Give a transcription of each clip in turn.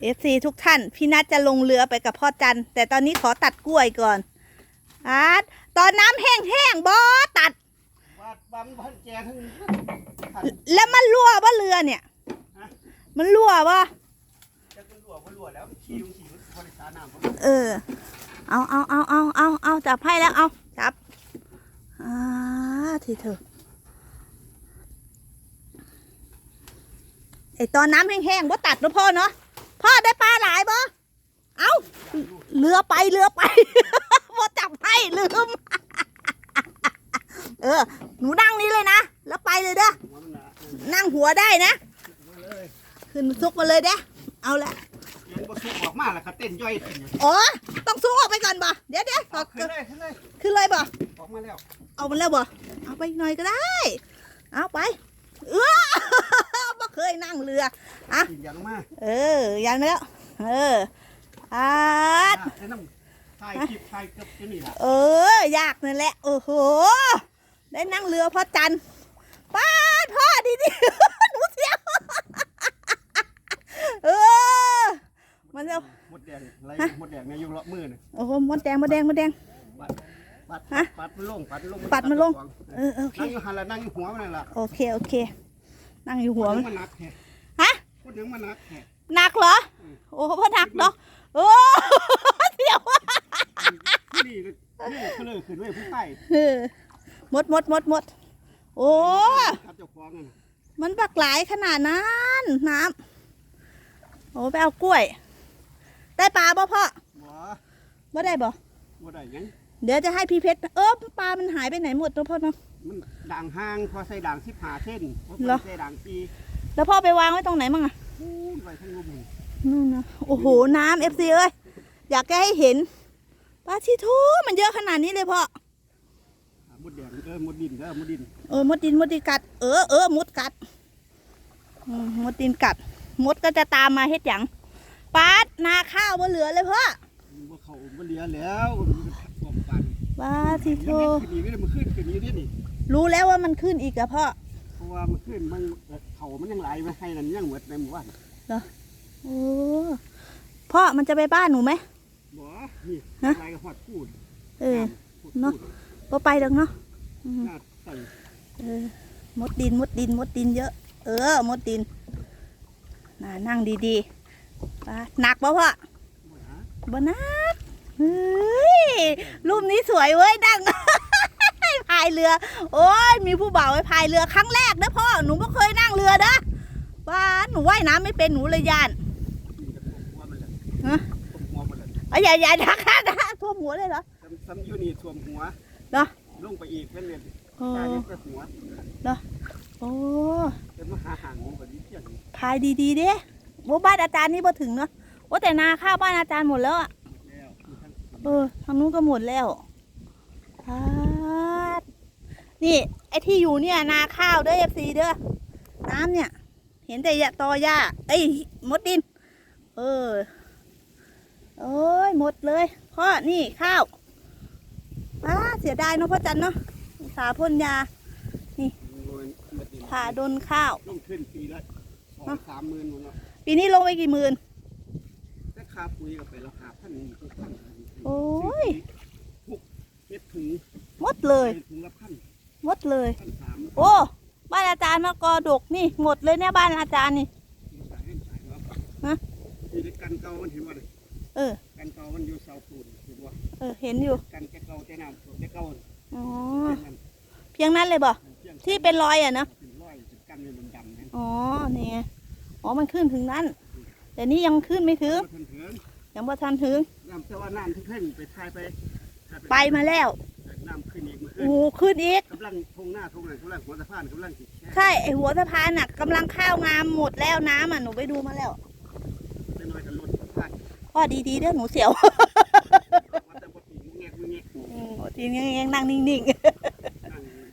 เอฟซีทุกท่าน พี่นัทจะลงเรือไปกับพ่อจัน แต่ตอนนี้ขอตัดกล้วยก่อนอาร์ตตอนน้ำแห้งๆบอตัดวาดบังพันแจทั้งขันแล้วมันรั่วว่าเรือเนี่ย มันรั่ววะจะมันรั่วก็รั่วแล้วขี่ลงขี้มันบริษาน้ำเออ เอาเอาเอาเอาเอาเอาจับให้แล้วเอาจับอ่าทีเถอะไอตอนน้ำแห้งๆบ่ตัดนะพ่อเนาะ พ่อได้ปลาหลายบ่เอาเรือไปเรือไปบ่จับให้ลืม เออ หนูนั่งนี้เลยนะ แล้วไปเลยเด้อหัวมันหนานั่งหัวได้นะมาเลยขึ้นซุกมาเลยเด้อ เอาละเลี้ยงบสุกออกมาแล้วก็เต้นย่อยขึ้นอยู่อ๋อ ต้องซุกออกไปก่อนบ่ เดี๋ยวเดี๋ยวขอขึ้นเลยขึ้นเลยขึ้นเลยบ่ ออกมาแล้ว เอามันแล้วบ่ เอาไปอีกหน่อยก็ได้ เอาไป เออบ่ เคยนั่งเรือกินยางมาเออยันไปแล้วเอออาดไอ้น้ำถ่ายคลิปถ่ายเกือบจะนี่แหละเออยากนั่นแหละโอ้โหได้นั่งเรือพ่อจันทร์ป้าดพ่อดีดีหนูเสียวเออมันจะหมดแดงอะไรหมดแดงในยุงเลาะมือน่ะโอ้โหมดแดงมดแดงมดแดงปัดปัดฮะปัดมันลงปัดมันลงปัดมันลงเออโอเคนั่งอยู่หันละนั่งอยู่หัวมันนั่นล่ะโอเคโอเค นั่งอยู่หัวพูมันดยังมันหนักแท้ฮะพูดยังมันหนักแท้หนักเหรอ โอ้พ่อหนักเนาะโอ้เดี๋ยวนี่นี่เขาเลยขึ้นไว้ผู้ใต้เออหมดหมดหมดหมดโอ้ครับเจ้าของนั่นน่ะมันบักหลายขนาดนั้นน้ำโอ้ไปเอากล้วย ได้ปลาบ่พ่อบ่บ่ได้บ่บ่ได้หยังเดี๋ยวจะให้พี่เพชรเออปลามันหายไปไหนหมดเนาะพ่อเนาะมัน ด่างห่างพอใส่ด่างสิบห้าเส้นพอเหรอ ใส่ด่างปีแล้วพ่อไปวางไว้ตรงไหนมั่งอะพูดไว้ทั้งลุ่มนี่นู่นนะโอ้โหน้ำเอฟซีเอ้ยอยากจะให้เห็นปลาชีทูมันเยอะขนาดนี้เลยพ่ออ่ามดแดงเออมดดินเออมดดินเออมดดินมดดินกัด เออเออมดกัดอืมมดดินกัด มดก็จะตามมาเฮ็ดหยังปาดนาข้าวบ่เหลือเลยพ่อมันบ่เข้าบ่เหลือแล้วมันกบปันปาทีโทขึ้นนี่ไม่ได้มันขึ้นขึ้นนี่เด้นี่ รู้แล้วว่ามันขึ้นอีกอะพ่อเพราะว่ามันขึ้นมันเขามันยังไหลไปให้นั่นยังหมดในหมู่บ้านโอ้พ่อมันจะไปบ้านหนูไหมบ่นี่ฮะไหลก็ฮอดพูดเออพูดเนาะบ่ไปหรอกเนาะอืมหน้าใส่เออมดดินมดดินมดดินเยอะ เออมดดินน่านั่งดีๆไปหนักปะพ่อบ่หาบนักเฮ้ยรูปนี้สวยเว้ยนั่งพายเรือ โอ้ยมีผู้บ่าวไปพายเรือครั้งแรกนะพ่อหนูไม่เคยนั่งเรือนะบ้านหนูว่ายน้ำไม่เป็นหนูเลยยานนี่ก็ตบหัวมันเลยฮะตบหัวมันเลยเอาอย่าอย่าทักนะท่วมหัวเลยเหรอซ้ำยูนี่ท่วมหัวเหรอลงไปอีกเป็นเลยโอ้ตายไปหัวโอ้เป็นมาหาหางงูแบบนี้เที่ยงพายดีๆเด้โอ้บ้านอาจารย์นี่พอถึงเนาะโอ้แต่นาข้าวบ้านอาจารย์หมดแล้วอะเออทางนู้นก็หมดแล้วพา นี่ไอ้ที่อยู่เนี่ยนาข้าวเด้อเอฟซีเด้อน้ำเนี่ย เห็นแต่ยาตอหญ้าเอ้ยมดดิน เออโอ้ยหมดเลยพ่อนี่ข้าวป้าเสียดายเนาะพ่อจันเนาะอุตสาห์พ่นยางูมันดินผ่าดนข้าวลงขึ้นปีละสองสามหมื่นหมดเนาะปีนี้ลงไปกี่หมื่นแต่ค่าปุ๋ยก็ไปราคาพันหนึ่งทุกพันโอ้ยหกเจ็ดถุงหมดเลยถุงละพัน หมดเลยพันสามโอ้บ้านอาจารย์มากอดกนี่ หมดเลยเนี่ยบ้านอาจารย์นี่สายให้สายว่าฮะที่ได้กันเก่ามันเห็นว่าเลยเออ กันเก่ามันอยู่เสาปูนเห็นว่าเออ เห็นอยู่ กันแกเก่าแต่น้ำแต่เก่าอ๋อเป็นนั่นเพียงนั้นเลยบ่เพียงที่เป็นรอยอะนะเป็นร้อยเป็นกันอยู่ดำๆนั่นอ๋อ นี่ไงอ๋อ มันขึ้นถึงนั้น แต่นี่ยังขึ้นไม่ถึงเพิ่นเถืองยังบ่ทันถึงน้ำแต่ว่าน้ำที่เพิ่งไปทายไปทายไปมาแล้ว น้ำขึ้นอีกเมื่อคืโอ้นขึ้นอีก กำลังทงหน้าทงไหนกำลังหัวสะพานกำลังติดแช่ใช่ไอหัวสะพานน่ะกำลังข้าวงามหมดแล้วน้ำอะหนูไปดูมาแล้วจะน้อยกันรถสะพานพ่อดีๆเด้อหนูเสียวว่าแต่บ่ปีมึงแงกมึงแงกอืมโอ้ทีนี้ยังนั่งนิ่งนั่ง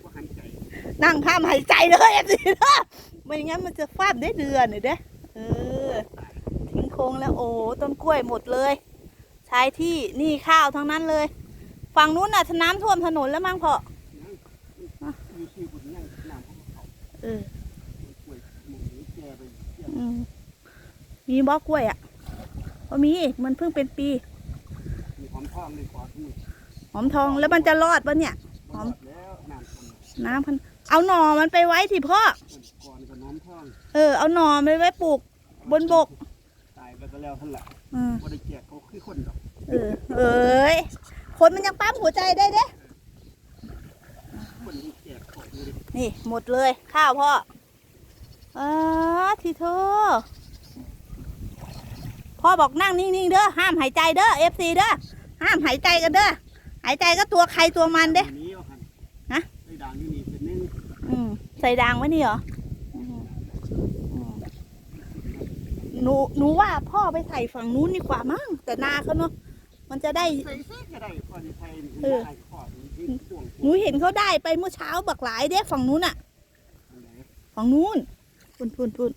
บ่หันใจๆ นั่งพามหายใจเลยอะสิเด้อไม่งั้นมันจะฟาดได้เดือนเลยเด้อเออทิ้งโค้งแล้วโอ้ต้นกล้วยหมดเลย ใช้ที่นี่ข้าวทั้งนั้นเลย ฝั่งนู้นน่ะน้ำท่วมถนนแล้วมั้งพ่ออยู่ที่บุญนั่งน้ำเขาก็เขาเออป่วยหมูแก่ไปเที่ยวอืมมีบล็อกกล้วยอะก็มีมันเพิ่งเป็นปีมีความพร้อมเลยก่อนที่หอมทองแล้วมันจะรอดปะเนี่ยหอมแล้วน้ำท่วมน้ำพันเอาหน่อมันไปไว้ที่พ่อก่อนก็น้ำท่องเออ เอาหน่อไปไว้ปลูกบนบกตายไปก็แล้วท่านละอืมบ่ได้แจกเขาคือคนดอกเออเอ้ยค นมันยังปั๊มหัวใจได้เด้คนที่แจกเขาอนี่หมดเลยข้าวพ่ออาทีโทพ่อบอกนั่งนิ่งๆเด้อห้ามหายใจเด้อเอฟซีเด้อห้ามหายใจกันเด้อหายใจก็ตัวใครตัวมันเด้นี้เอาหันฮะไอ้ด่างอยู่นี่เป็นนึงอืมใส่ดางไว้นี่เหรออืมอืมหนูหนูว่าพ่อไปใส่ฝั่งนู้นดีกว่ามั้งแต่นาเขาเนาะ มันจะได้ใส่เสื้อก็ได้พอดีไทยเออได้ขอดที่ช่วงหนูเห็นเขาได้ไปเมื่อเช้าบักหลายเด้ฝั่งนู้นอะอันไหนฝั่งนู้นพุ่นพุ่นพุ่น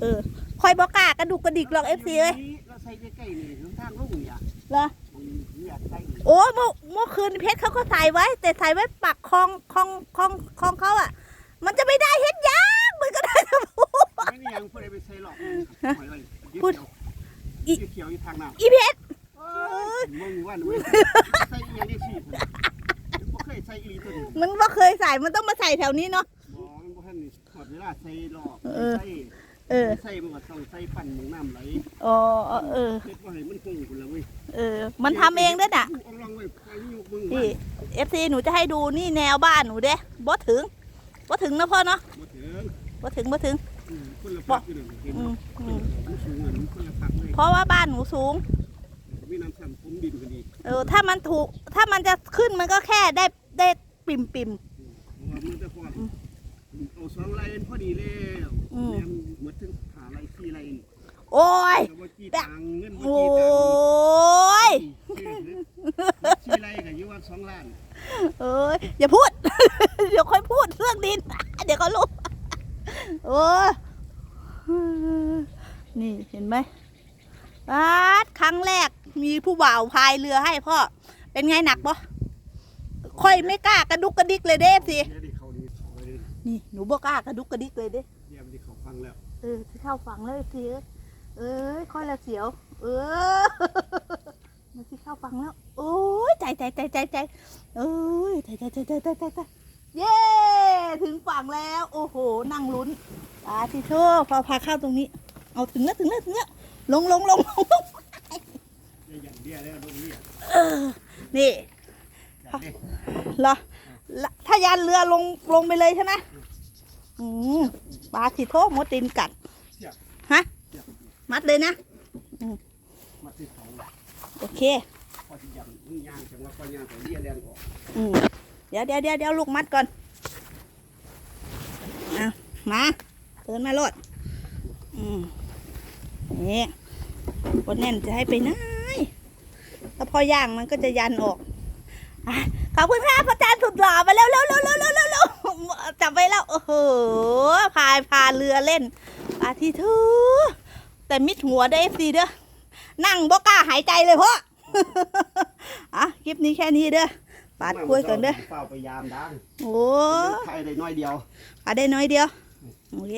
เออคอยบอกกล้ากระดุกกระดิกหรอกเอฟซีเอ้ยเราใส่ใกล้ๆนี่ทางลุ่งอย่าเหรอมันอยากใส่โอ้เมื่อเมื่อคืนเพชรเขาก็ใส่ไว้ แต่ใส่ไว้ปักคลองคลองคลองคลองเขาอะมันจะไม่ได้เฮ็ดยากมันก็ได้แต่พูดไม่มียังพูดไปใส่หรอกหอยเลยพูดอีเขียวอยู่ทางน้ำอีเพชร มึงว่าหนูใส่ยังได้ชีพเลยบ่เคยใส่อีตัวนี้มันว่าเคยใส่มันต้องมาใส่แถวนี้เนาะบ่มันบ่ทันนี่หอดเวลาใส่หลอกเออ ใส่เออ ใส่มันก็ต้องใส่ปั่นหมูน้ำไหลอ๋อ เออ เฮ็ดบ่ให้มันคงพุ่นละเว้ยเออ มันทำเองด้วยน่ะ เอาลองไว้ไปยกมึงนี่เอฟซีหนูจะให้ดูนี่แนวบ้านหนูเด้บ่ถึงบ่ถึงนะพ่อเนาะบ่ถึงบ่ถึงบ่ถึงอืมคนละพักอยู่นั่นเห็นอืบ่มอืมมันสูงอันนั้นคนละพักเลยเพราะว่าบ้านหนูสูง มีน้ำซ้ำผมดินกันดีเออถ้ามันถูกถ้ามันจะขึ้นมันก็แค่ได้ได้ปิ่มปิ่มเพราะว่ามันจะพอเอาสองไร่พอดีแล้วอืมแม่นหมดถึงหาไร่สี่ไร่นี่โอ้ย แต่ว่ากี่ตังค์เงินบ่โอ้กี่ตังค์ยสี่ไร่ก็อยู่ว่าสองล้านเอ้ยอย่าพูด เดี๋ยวค่อยพูดเรื่องดิน เดี๋ยวเขารู้โอ้ยนี่เห็นไหมปาดครั้งแรก มีผู้บ่าวพายเรือให้พ่อ เป็นไงหนักปะค่อยไม่กล้ากระดุกกระดิกเลยเด้สิเดี๋ยดิเขาดีเขาเลยนี่หนูบอกกล้ากระดุกกระดิกเลยเด้เดี๋ยวดิเขาฟังแล้วเออที่เข้าฝังเลยสิเอ้ยค่อยละเสียว เออมันที่เข้าฝังแล้ว โอ้ยใจใจใจใจใจเอ้ยใจใจใจใจใจใจใจเย้ถึงฝั่งแล้ว โอ้โหนั่งลุ้นตาที่โชคพอพาเข้าตรงนี้ เอาถึงแล้วถึงแล้วถึงแล้วลงลงลงลง นี้เออนี่อย่างนี้เหรอละถ้ายันเรือลงลงไปเลยใช่ไหมอืมปลาที่โทษมดตินกัดฮะเดี๋ยวมัดเลยนะมาที่เขาโอเคพอที่ยังมึงย่างจังว่าก็ย่างแต่เลี้ยแรงออกอืมเดี๋ยวเดี๋ยวเดี๋ยวเดี๋ยวลูกมัดก่อนเอามาเดินมาโลดอืมนี่คนแน่นจะให้ไปไห นถ้าพอย่างมันก็จะยันออกอะขอบคุณค่ะพระอาจารย์สุดหล่อมาเร็วเร็วเร็วเร็วเร็วเร็วเร็วจับไปแล้วโอ้โหพายพาเรือเล่นปาทีทูแต่มิดหัวได้เอฟซีเด้อนั่งบอกล้าหายใจเลยพ่ออะคลิปนี้แค่นี้เด้อปาดกล้วยก่อนเด้อเฝ้าไปยามดังโอ้ไทยได้น้อยเดียวปาดได้น้อยเดียวโอเค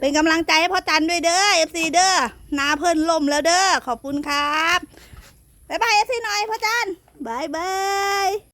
เป็นกำลังใจให้พ่อจันด้วยเด้อเอฟซีเด้อนาเพิ่นล่มแล้วเด้อขอบคุณครับ บ๊ายบายเอฟซีหน่อยพ่อจันบายบาย